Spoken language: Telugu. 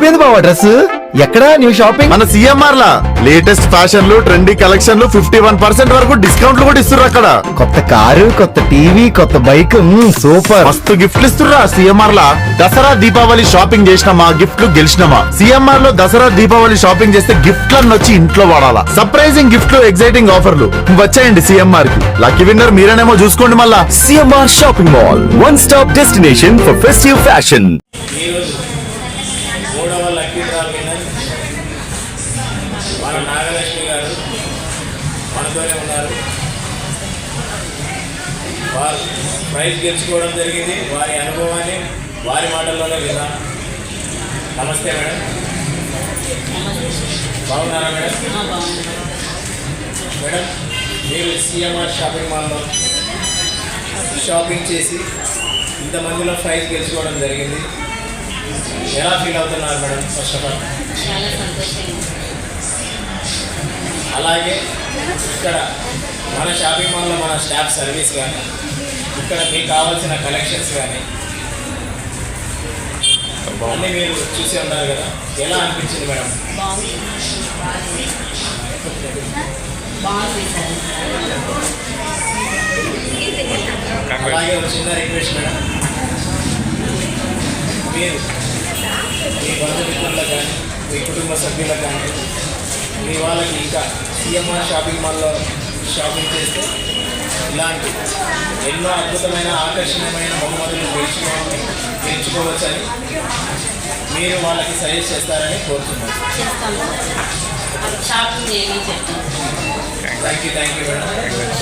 అదిరిపోయింది బావా డ్రెస్? ఎక్కడా? New shopping? మన సిఎంఆర్ లా లేటెస్ట్ ఫ్యాషన్లు ట్రెండీ కలెక్షన్లు ఫిఫ్టీ వన్ పర్సెంట్ వరకు డిస్కౌంట్లు కూడా ఇస్తున్నారు అక్కడ. కొత్త కారు కొత్త టీవీ కొత్త బైక్ సూపర్. మస్తు గిఫ్ట్లు ఇస్తుర్రా సిఎంఆర్ లా దసరా దీపావళి షాపింగ్ చేసినామా? గిఫ్ట్లు గెలిచినామా? సిఎంఆర్లో దసరా దీపావళి షాపింగ్ చేస్తే గిఫ్ట్లను వచ్చి ఇంట్లో వాడాలా. సర్ప్రైజింగ్ గిఫ్ట్లు ఎగ్జైటింగ్ ఆఫర్లు. వచ్చాయండి సిఎంఆర్కి లక్కీ విన్నర్ మీరేనేమో చూసుకోండి మళ్ళా. CMR shopping mall. One stop destination for festive fashion. మూడవ లక్కీ డ్రా విన్నర్ మన నాగలక్ష్మి గారు. మనతోనే ఉన్నారు. వారు ప్రైజ్ గెలుచుకోవడం జరిగింది. వారి అనుభవాన్ని వారి మాటల్లోనే విన్నాం. నమస్తే మేడం. బాగున్నారా మేడం? మేడం మీరు సిఎంఆర్ షాపింగ్ మాల్లో షాపింగ్ చేసి ఇంతమందిలో ప్రైజ్ గెలుచుకోవడం జరిగింది. ఎలా ఫీల్ అవుతున్నారు మేడం ఫస్ట్ ఆఫ్ ఆల్. అలాగే ఇక్కడ మన షాపింగ్ మాల్లో మన స్టాఫ్ సర్వీస్ కానీ ఇక్కడ మీకు కావాల్సిన కలెక్షన్స్ కానీ అన్నీ మీరు చూసి ఉన్నారు కదా. ఎలా అనిపించింది మేడం? అలాగే ఒక చిన్న రిక్వెస్ట్ మేడం. మీరు బంధుమిత్రులకు కానీ మీ కుటుంబ సభ్యులకు కానీ మీ వాళ్ళకి ఇంకా సిఎంఆర్ షాపింగ్ మాల్లో షాపింగ్ చేస్తే ఇలాంటి ఎన్నో అద్భుతమైన ఆకర్షణీయమైన బహుమతులు గెలుచుకో గెలుచుకోవచ్చని మీరు వాళ్ళకి సజెస్ట్ చేస్తారని కోరుతున్నాను. Thank you thank you madam